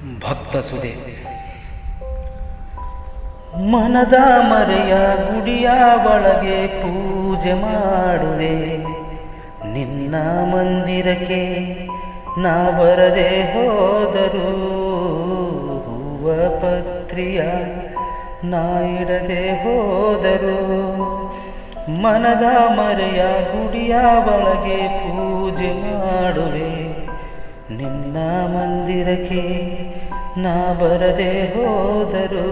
ಭಕ್ತ ಸುದೆ ಮನದ ಮರೆಯ ಗುಡಿಯ ಒಳಗೆ ಪೂಜೆ ಮಾಡುವೆ. ನಿನ್ನ ಮಂದಿರಕ್ಕೆ ನಾ ಬರದೆ ಹೋದರು ಹೂವ ಪತ್ರಿಯ ನಾ ಇಡದೆ ಹೋದರು ಮನದ ಮರೆಯ ಗುಡಿಯ ಒಳಗೆ ಪೂಜೆ ಮಾಡುವೆ. ನಿನ್ನ ಮಂದಿರಕ್ಕೆ ನಾ ಬರದೆ ಹೋದರು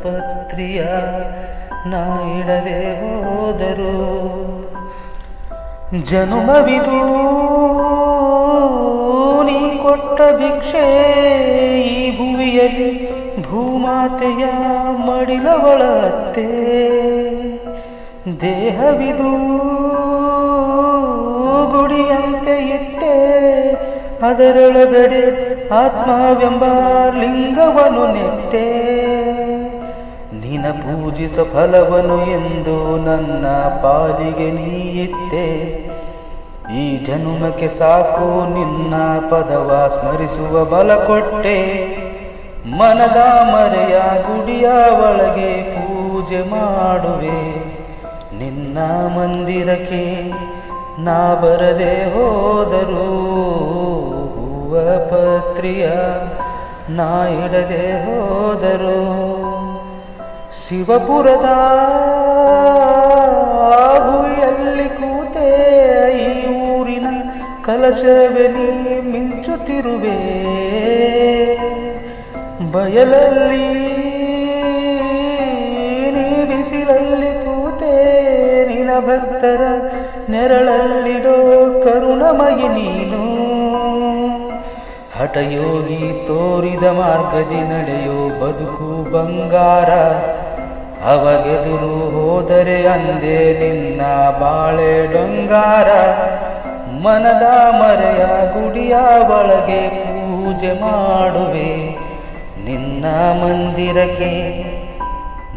ಪತ್ರಿಯ ನಾ ಇಡದೆ ಹೋದರು ಜನುಮವಿದು ನೀ ಕೊಟ್ಟ ಭಿಕ್ಷೆ ಈ ಭುವಿಯಲ್ಲಿ ಭೂಮಾತೆಯ ಮಡಿಲವಳತ್ತೆ. ದೇಹವಿದು ಇಟ್ಟೆ ಅದರೊಳಗಡೆ ಆತ್ಮವೆಂಬ ಲಿಂಗವನು ನೆತ್ತೆ ನಿನ ಪೂಜಿಸ ಫಲವನು ಎಂದು ನನ್ನ ಪಾಲಿಗೆ ನೀ ಇಟ್ಟೆ. ಈ ಜನುಮಕ್ಕೆ ಸಾಕು ನಿನ್ನ ಪದವ ಸ್ಮರಿಸುವ ಬಲ ಕೊಟ್ಟೆ. ಮನದ ಮರೆಯ ಗುಡಿಯ ಒಳಗೆ ಪೂಜೆ ಮಾಡುವೆ. ನಿನ್ನ ಮಂದಿರಕ್ಕೆ ನಾ ಬರದೆ ಹೋದರು ಪತ್ರಿಯ ನಾ ಇಡದೆ ಹೋದರು ಶಿವಪುರದ ಕೂತೆ ಈ ಊರಿನ ಕಲಶವೆನಿ ಮಿಂಚುತ್ತಿರುವೆ. ಬಯಲಲ್ಲಿ ನೀ ಬಿಸಿಲಲ್ಲಿ ಕೂತೆ ನಿನ ಭಕ್ತರ ನೆರಳಲ್ಲಿಡೋ ಕರುಣಮಯಿ ನೀನು. ಹಠಯೋಗಿ ತೋರಿದ ಮಾರ್ಗದಿ ನಡೆಯೋ ಬದುಕು ಬಂಗಾರ. ಅವಗೆದುರು ಹೋದರೆ ಅಂದೆ ನಿನ್ನ ಬಾಳೆ ಡೊಂಗಾರ. ಮನದ ಮರೆಯ ಗುಡಿಯ ಒಳಗೆ ಪೂಜೆ ಮಾಡುವೆ. ನಿನ್ನ ಮಂದಿರಕ್ಕೆ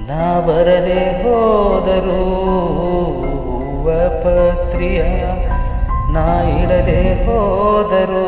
ನಾ ಬರದೆ ಹೋದರೂ ಪತ್ರಿಯ ನಾ ಇಡದೆ ಹೋದರು